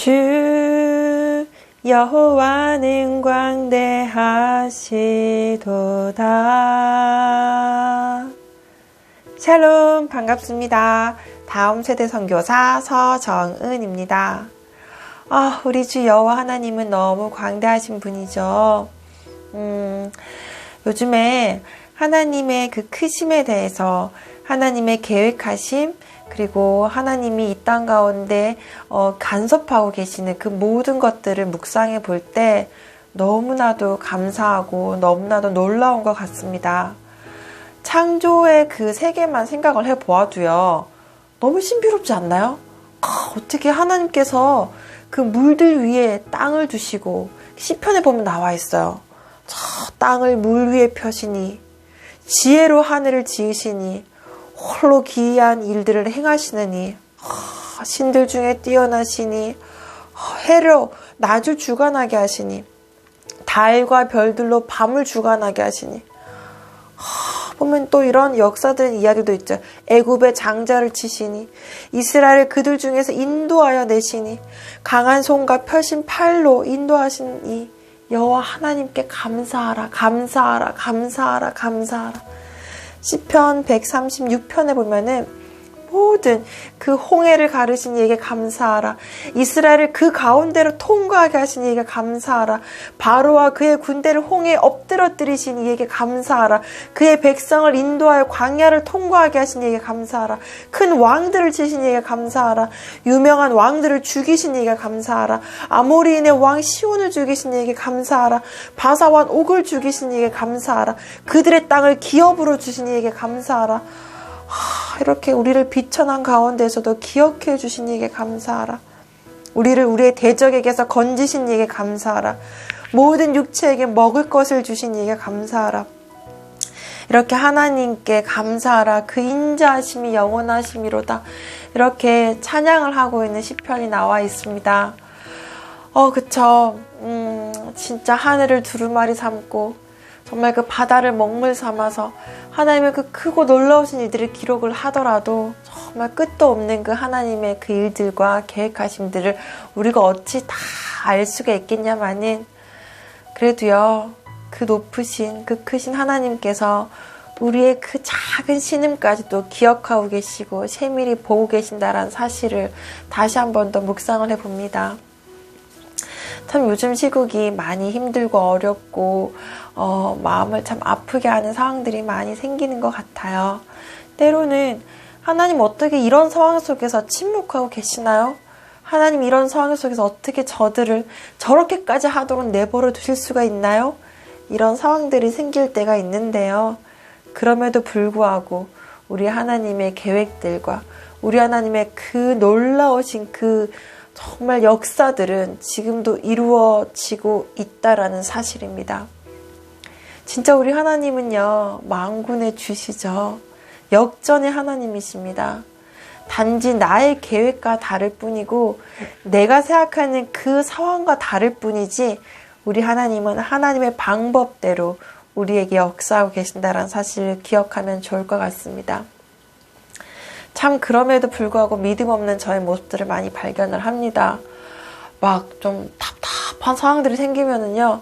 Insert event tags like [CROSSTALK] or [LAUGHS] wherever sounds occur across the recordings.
주 여호와는 광대하시도다. 샬롬 반갑습니다. 다음 세대 선교사 서정은입니다. 아, 우리 주 여호와 하나님은 너무 광대하신 분이죠. 음, 요즘에 하나님의 그 크심에 대해서 하나님의 계획하심 그리고 하나님이 이 땅 가운데 어, 간섭하고 계시는 그 모든 것들을 묵상해 볼 때 너무나도 감사하고 너무나도 놀라운 것 같습니다. 창조의 그 세계만 생각을 해 보아도요. 너무 신비롭지 않나요? 아, 어떻게 하나님께서 그 물들 위에 땅을 두시고 시편에 보면 나와 있어요. 저 땅을 물 위에 펴시니 지혜로 하늘을 지으시니 홀로 기이한 일들을 행하시느니 신들 중에 뛰어나시니 해로 낮을 주관하게 하시니 달과 별들로 밤을 주관하게 하시니 보면 또 이런 역사들 이야기도 있죠. 애굽의 장자를 치시니 이스라엘 그들 중에서 인도하여 내시니 강한 손과 펴신 팔로 인도하시니 여호와 하나님께 감사하라 감사하라 감사하라 감사하라. 시편 136편에 보면은 모든 그 홍해를 가르신 이에게 감사하라. 이스라엘을 그 가운데로 통과하게 하신 이에게 감사하라. 바로와 그의 군대를 홍해에 엎드러뜨리신 이에게 감사하라. 그의 백성을 인도하여 광야를 통과하게 하신 이에게 감사하라. 큰 왕들을 치신 이에게 감사하라. 유명한 왕들을 죽이신 이에게 감사하라. 아모리인의 왕 시온을 죽이신 이에게 감사하라. 바사완 옥을 죽이신 이에게 감사하라. 그들의 땅을 기업으로 주신 이에게 감사하라. 이렇게 우리를 비천한 가운데서도 기억해 주신 이에게 감사하라. 우리를 우리의 대적에게서 건지신 이에게 감사하라. 모든 육체에게 먹을 것을 주신 이에게 감사하라. 이렇게 하나님께 감사하라. 그 인자하심이 영원하심이로다. 이렇게 찬양을 하고 있는 시편이 나와 있습니다. 어, 그쵸. 음, 진짜 하늘을 두루마리 삼고 정말 그 바다를 먹물 삼아서 하나님의 그 크고 놀라우신 일들을 기록을 하더라도 정말 끝도 없는 그 하나님의 그 일들과 계획하심들을 우리가 어찌 다 알 수가 있겠냐마는 그래도요 그 높으신 그 크신 하나님께서 우리의 그 작은 신음까지도 기억하고 계시고 세밀히 보고 계신다라는 사실을 다시 한 번 더 묵상을 해봅니다. 참 요즘 시국이 많이 힘들고 어렵고 어, 마음을 참 아프게 하는 상황들이 많이 생기는 것 같아요. 때로는 하나님 어떻게 이런 상황 속에서 침묵하고 계시나요? 하나님 이런 상황 속에서 어떻게 저들을 저렇게까지 하도록 내버려 두실 수가 있나요? 이런 상황들이 생길 때가 있는데요. 그럼에도 불구하고 우리 하나님의 계획들과 우리 하나님의 그 놀라우신 그 정말 역사들은 지금도 이루어지고 있다라는 사실입니다. 진짜 우리 하나님은요, 망군의 주시죠. 역전의 하나님이십니다. 단지 나의 계획과 다를 뿐이고, 내가 생각하는 그 상황과 다를 뿐이지, 우리 하나님은 하나님의 방법대로 우리에게 역사하고 계신다는 사실을 기억하면 좋을 것 같습니다. 참 그럼에도 불구하고 믿음 없는 저의 모습들을 많이 발견을 합니다. 막 좀 답답한 상황들이 생기면은요,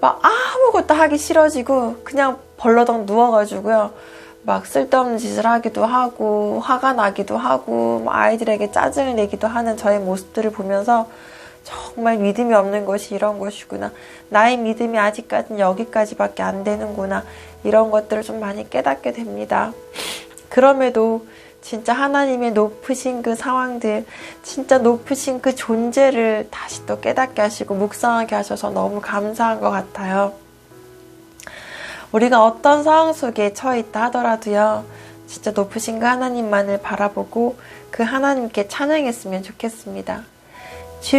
막 아무것도 하기 싫어지고 그냥 벌러덩 누워가지고요. 막 쓸데없는 짓을 하기도 하고 화가 나기도 하고 뭐 아이들에게 짜증을 내기도 하는 저의 모습들을 보면서 정말 믿음이 없는 것이 이런 것이구나. 나의 믿음이 아직까지는 여기까지밖에 안 되는구나. 이런 것들을 좀 많이 깨닫게 됩니다. 그럼에도 진짜 하나님의 높으신 그 상황들, 진짜 높으신 그 존재를 다시 또 깨닫게 하시고 묵상하게 하셔서 너무 감사한 것 같아요. 우리가 어떤 상황 속에 처해 있다 하더라도요, 진짜 높으신 그 하나님만을 바라보고 그 하나님께 찬양했으면 좋겠습니다. 주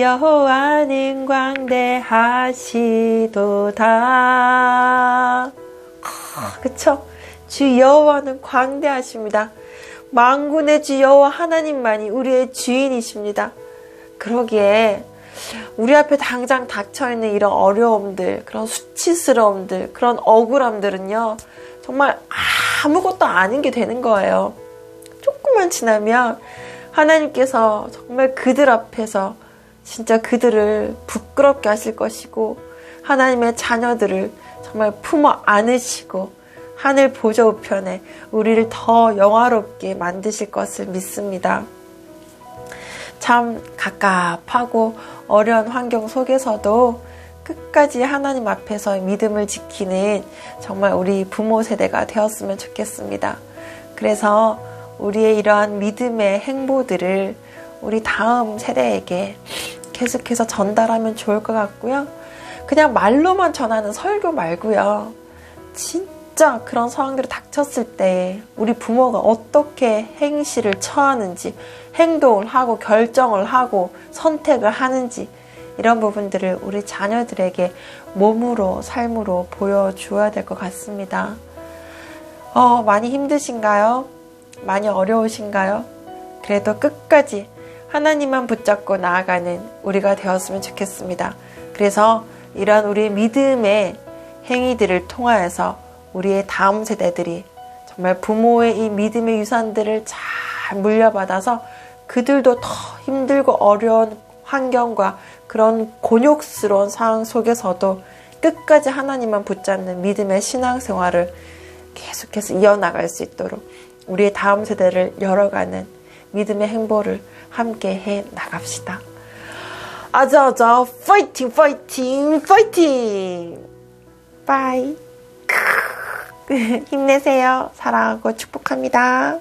여호와는 광대하시도다. 그쵸? 주 여호와는 광대하십니다. 망군의 주 여호와 하나님만이 우리의 주인이십니다. 그러기에 우리 앞에 당장 닥쳐 있는 이런 어려움들, 그런 수치스러움들, 그런 억울함들은요, 정말 아무것도 아닌 게 되는 거예요. 조금만 지나면, 하나님께서 정말 그들 앞에서 진짜 그들을 부끄럽게 하실 것이고 하나님의 자녀들을 정말 품어 안으시고 하늘 보좌 우편에 우리를 더 영화롭게 만드실 것을 믿습니다. 참 갑갑하고 어려운 환경 속에서도 끝까지 하나님 앞에서 믿음을 지키는 정말 우리 부모 세대가 되었으면 좋겠습니다. 그래서 우리의 이러한 믿음의 행보들을 우리 다음 세대에게 계속해서 전달하면 좋을 것 같고요. 그냥 말로만 전하는 설교 말고요. 진 짜 그런 상황들이 닥쳤을 때 우리 부모가 어떻게 행실을 처하는지, 행동을 하고 결정을 하고 선택을 하는지 이런 부분들을 우리 자녀들에게 몸으로 삶으로 보여주어야 될 것 같습니다. 어, 많이 힘드신가요? 많이 어려우신가요? 그래도 끝까지 하나님만 붙잡고 나아가는 우리가 되었으면 좋겠습니다. 그래서 이러한 우리의 믿음의 행위들을 통하여서 우리의 다음 세대들이 정말 부모의 이 믿음의 유산들을 잘 물려받아서 그들도 더 힘들고 어려운 환경과 그런 곤욕스러운 상황 속에서도 끝까지 하나님만 붙잡는 믿음의 신앙생활을 계속해서 이어나갈 수 있도록 우리의 다음 세대를 열어가는 믿음의 행보를 함께 해 나갑시다. 아자아자 파이팅 파이팅 파이팅 빠이 [LAUGHS] 힘내세요. 사랑하고 축복합니다.